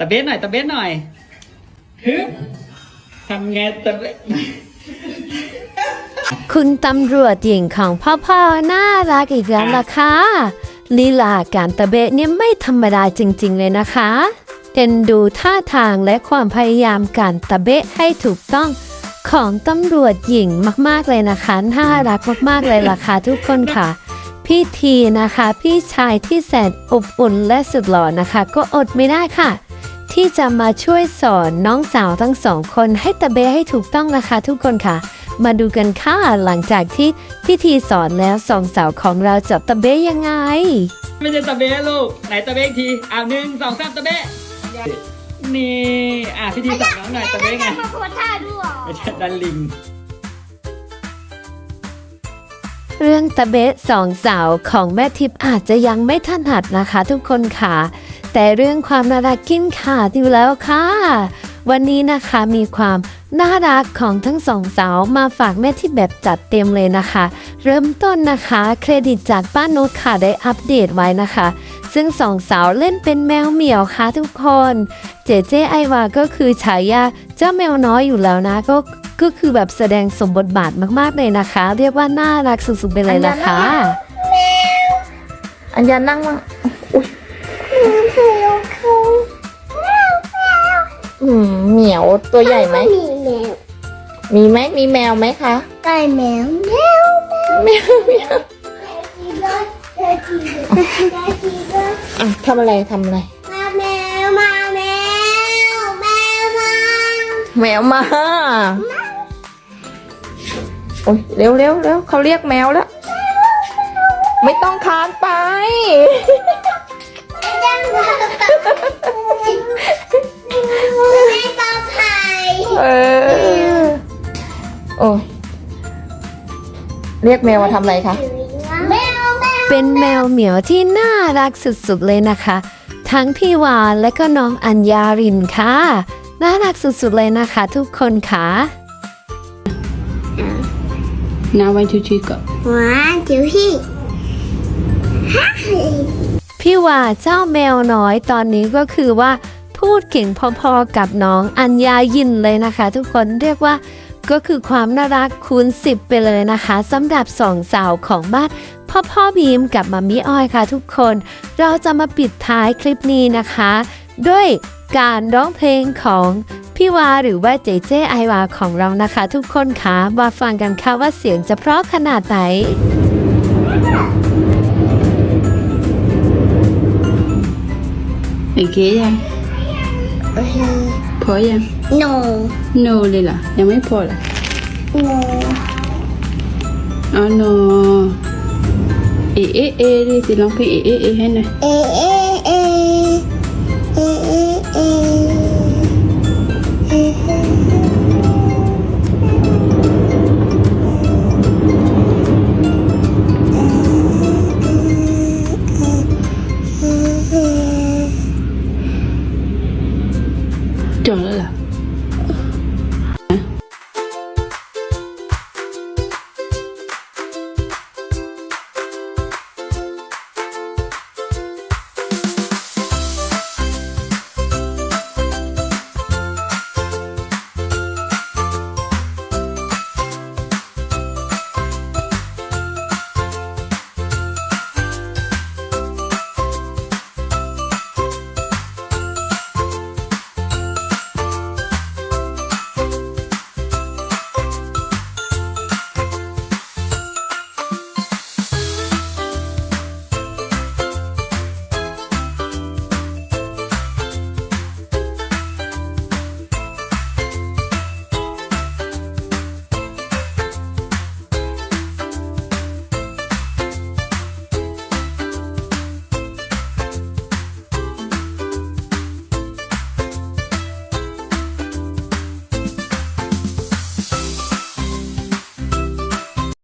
ตะเบสหน่อยตะเบสหน่อยฮึบทำไงตะเบสคุณตำรวจหญิงของพ่อพ่อน่ารักอีกแล้วล่ะค่ะลีลาการตะเบะเนี่ยไม่ธรรมดาจริง ๆ เลยนะคะเอ็นดูท่าทางและความพยายามการตะเบะให้ถูกต้องของตำรวจหญิงมากๆเลยนะคะ น่ารักมากๆเลยล่ะค่ะทุกคนค่ะ พี่ทีนะคะ พี่ชายที่แสนอบอุ่นและสุดหล่อนะคะ ก็อดไม่ได้ค่ะ ที่จะมาช่วยสอนน้องสาวทั้งสองคนให้ตะเบะให้ถูกต้องนะคะทุกคนค่ะ มาดูกันค่ะหลังจากที่พิธีสอนแล้วสองสาวของเราจะตะเบะยังไง ไม่ใช่ตะเบสลูกไหนตะเบสอีกทีอ้าวหนึ่งสองสามตะเบสนี่อะพี่ทีสอนน้องหน่อยตะเบสไงมาโพสท่าด้วยไม่ใช่ดันลิงเรื่องตะเบะสองสาวของแม่ทิพย์อาจจะยังไม่ถนัดนะคะทุกคนค่ะ แต่เรื่องความน่ารักกินขาดอยู่แล้วค่ะ วันนี้นะคะมีความน่ารักของทั้งสองสาวมาฝากแม่ทิพย์แบบจัดเต็มเลยนะคะ เริ่มต้นนะคะ เครดิตจากป้านุชค่ะได้อัปเดตไว้นะคะ ซึ่งสองสาวเล่นเป็นแมวเหมียวค่ะทุกคน เจเจไอวาก็คือฉายาเจ้าแมวน้อยอยู่แล้วนะก็ก็คือแบบแสดงสมบทบาทมากๆเลยนะคะ เรียกว่าน่ารักสุดๆไปเลยนะคะ อัญญานั่งมั่ง อืมเหมียวตัวใหญ่ไหม มีแมวมีไหมมีแมวไหมคะได้แมวแมวแมวแมวทีเดียวได้ทีเดียวได้ทีเดียวอะทำอะไรทำอะไร มาแมวมาแมวแมวมาแมวมาโอ้ยเร็วเร็วเร็วเขาเรียกแมวแล้ว ไม่ต้องคานไปจัง เลยไม่ปลอดภัยเออโอ้ยเรียกแมวมาทำอะไรคะแมวแมวเป็นแมวเหมียวที่น่ารักสุดๆเลยนะคะ ทั้งพี่วานและก็น้องอัญญารินค่ะ น่ารักสุดๆเลยนะคะ ทุกคนค่ะ Now one two three go หวานจิ๋ว พี่ว่าเจ้าแมวน้อยตอนนี้ก็คือว่าพูดเก่งพอๆกับน้องอัญญายินเลยนะคะ ทุกคนเรียกว่าก็คือความน่ารักคูณ10ไปเลยนะคะสำหรับสองสาวของบ้านพ่อพ่อบีมกับมามิอ้อยค่ะทุกคน เราจะมาปิดท้ายคลิปนี้นะคะ ด้วยการร้องเพลงของพี่วาหรือว่าเจเจไอวาของเรานะคะ ทุกคนคะมาฟังกันค่ะว่าเสียงจะเพราะขนาดไหน โอเคยังพอยังโน no เลยเหรอยังไม่พอเหรอโนอ๋อ no เอเอเอดิสิลองเพลงเอเอเอให้หน่อยเอเอเอเอ